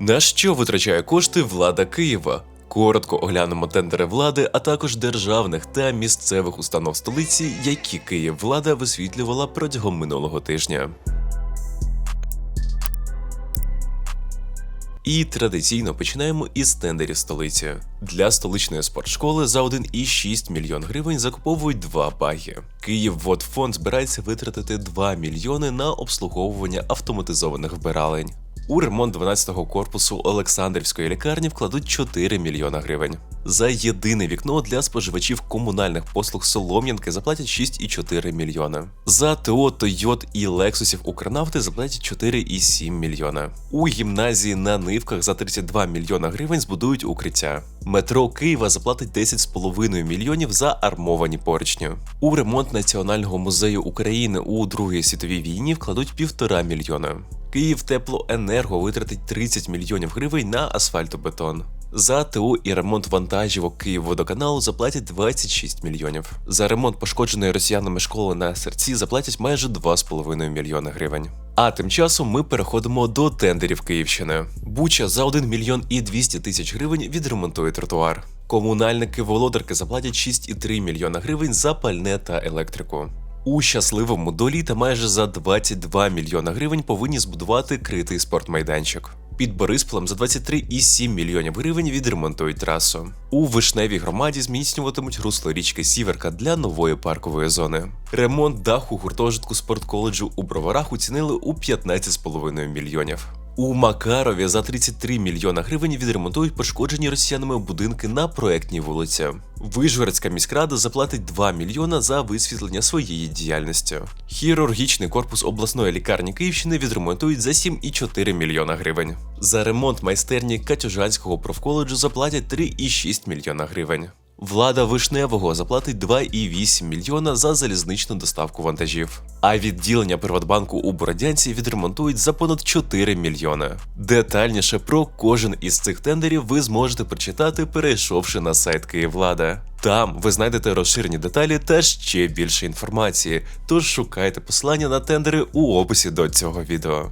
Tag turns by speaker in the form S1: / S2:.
S1: На що витрачає кошти влада Києва? Коротко оглянемо тендери влади, а також державних та місцевих установ столиці, які Київ влада висвітлювала протягом минулого тижня. І традиційно починаємо із тендерів столиці. Для столичної спортшколи за 1,6 мільйон гривень закуповують два баги. Київводфонд збирається витратити 2 мільйони на обслуговування автоматизованих вбиралень. У ремонт 12-го корпусу Олександрівської лікарні вкладуть 4 мільйона гривень. За єдине вікно для споживачів комунальних послуг Солом'янки заплатять 6,4 мільйона. За ТО Тойот і Лексусів Укрнафти заплатять 4,7 мільйона. У гімназії на нивках за 32 мільйона гривень збудують укриття. Метро Києва заплатить 10,5 мільйонів за армовані поручні. У ремонт Національного музею України у Другій світовій війні вкладуть півтора мільйона. Київ Теплоенерго витратить 30 мільйонів гривень на асфальтобетон. За ТУ і ремонт вантажівок Київводоканалу заплатять 26 мільйонів. За ремонт пошкодженої росіянами школи на серці заплатять майже 2,5 мільйони гривень. А тим часом ми переходимо до тендерів Київщини. Буча за 1 мільйон і 200 тисяч гривень відремонтує тротуар. Комунальники володарки заплатять 6,3 мільйона гривень за пальне та електрику. У щасливому до літа майже за 22 мільйона гривень повинні збудувати критий спортмайданчик. Під Борисполем за 23,7 мільйонів гривень відремонтують трасу. У вишневій громаді зміцнюватимуть русло річки Сіверка для нової паркової зони. Ремонт даху гуртожитку спортколеджу у Броварах оцінили у 15,5 мільйонів. У Макарові за 33 мільйона гривень відремонтують пошкоджені росіянами будинки на проектній вулиці. Вижгородська міськрада заплатить 2 мільйона за висвітлення своєї діяльності. Хірургічний корпус обласної лікарні Київщини відремонтують за 7,4 мільйона гривень. За ремонт майстерні Катюжанського профколеджу заплатять 3,6 мільйона гривень. Влада Вишневого заплатить 2,8 мільйона за залізничну доставку вантажів. А відділення Приватбанку у Бородянці відремонтують за понад 4 мільйони. Детальніше про кожен із цих тендерів ви зможете прочитати, перейшовши на сайт Київлада. Там ви знайдете розширені деталі та ще більше інформації. Тож шукайте посилання на тендери у описі до цього відео.